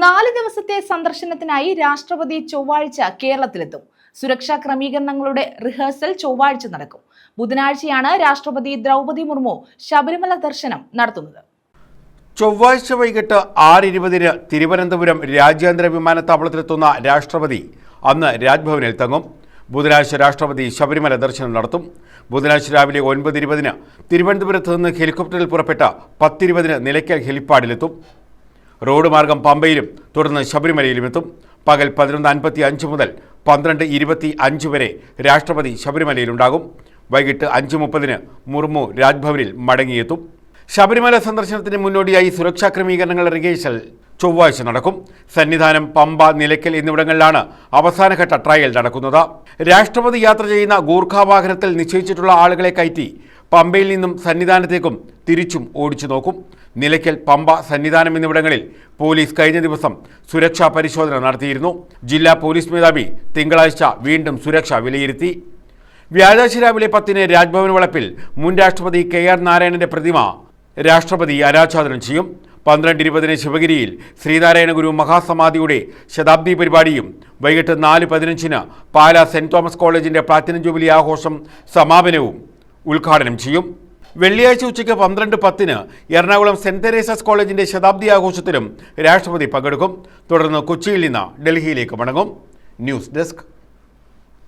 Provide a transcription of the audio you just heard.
നാല് ദിവസത്തെ സന്ദർശനത്തിനായി രാഷ്ട്രപതി ചൊവ്വാഴ്ച കേരളത്തിലെത്തും. സുരക്ഷാ ക്രമീകരണങ്ങളുടെ റിഹേഴ്സൽ ചൊവ്വാഴ്ച നടക്കും. ബുധനാഴ്ചയാണ് രാഷ്ട്രപതി ദ്രൗപതി മുർമു ശബരിമല ദർശനം നടത്തുന്നത്. ചൊവ്വാഴ്ച വൈകിട്ട് ആറ് ഇരുപതിന് തിരുവനന്തപുരം രാജ്യാന്തര വിമാനത്താവളത്തിലെത്തുന്ന രാഷ്ട്രപതി അന്ന് രാജ്ഭവനിൽ തങ്ങും. ബുധനാഴ്ച രാഷ്ട്രപതി ശബരിമല ദർശനം നടത്തും. ബുധനാഴ്ച രാവിലെ ഒൻപത് ഇരുപതിന് തിരുവനന്തപുരത്ത് നിന്ന് ഹെലികോപ്റ്ററിൽ പുറപ്പെട്ട പത്തിരുപതിന് നിലയ്ക്കൽ ഹെലിപ്പാഡിലെത്തും. റോഡ് മാർഗം പമ്പയിലും തുടർന്ന് ശബരിമലയിലും എത്തും. പകൽ പതിനൊന്ന് അൻപത്തി അഞ്ച് മുതൽ പന്ത്രണ്ട് ഇരുപത്തി അഞ്ച് വരെ രാഷ്ട്രപതി ശബരിമലയിലുണ്ടാകും. വൈകിട്ട് അഞ്ച് മുപ്പതിന് മുർമു രാജ്ഭവനിൽ മടങ്ങിയെത്തും. ശബരിമല സന്ദർശനത്തിന് മുന്നോടിയായി സുരക്ഷാ ക്രമീകരണങ്ങളുടെ റിഹേഴ്സൽ ചൊവ്വാഴ്ച നടക്കും. സന്നിധാനം പമ്പ നിലയ്ക്കൽ എന്നിവിടങ്ങളിലാണ് അവസാനഘട്ട ട്രയൽ നടക്കുന്നത്. രാഷ്ട്രപതി യാത്ര ചെയ്യുന്ന ഗൂർഖ വാഹനത്തിൽ നിശ്ചയിച്ചിട്ടുള്ള ആളുകളെ കയറ്റി പമ്പയിൽ നിന്നും സന്നിധാനത്തേക്കും തിരിച്ചും ഓടിച്ചു നോക്കും. നിലയ്ക്കൽ പമ്പ സന്നിധാനം എന്നിവിടങ്ങളിൽ പോലീസ് കഴിഞ്ഞ ദിവസം സുരക്ഷാ പരിശോധന നടത്തിയിരുന്നു. ജില്ലാ പോലീസ് മേധാവി തിങ്കളാഴ്ച വീണ്ടും സുരക്ഷ വിലയിരുത്തി. വ്യാഴാഴ്ച രാവിലെ പത്തിന് രാജ്ഭവൻ വളപ്പിൽ മുൻ രാഷ്ട്രപതി കെ ആർ നാരായണന്റെ പ്രതിമ രാഷ്ട്രപതി അനാച്ഛാദനം ചെയ്യും. പന്ത്രണ്ട് ഇരുപതിന് ശിവഗിരിയിൽ ശ്രീനാരായണ ഗുരു മഹാസമാധിയുടെ ശതാബ്ദി പരിപാടിയും വൈകിട്ട് നാല് പതിനഞ്ചിന് പാല സെന്റ് തോമസ് കോളേജിന്റെ പ്ലാറ്റിനം ജൂബിലി ആഘോഷം സമാപനവും ഉദ്ഘാടനം ചെയ്യും. വെള്ളിയാഴ്ച ഉച്ചയ്ക്ക് പന്ത്രണ്ട് പത്തിന് എറണാകുളം സെന്റ് തെരേസസ് കോളേജിന്റെ ശതാബ്ദി ആഘോഷത്തിലും രാഷ്ട്രപതി പങ്കെടുക്കും. തുടർന്ന് കൊച്ചിയിൽ നിന്ന് ഡൽഹിയിലേക്ക് മടങ്ങും. News desk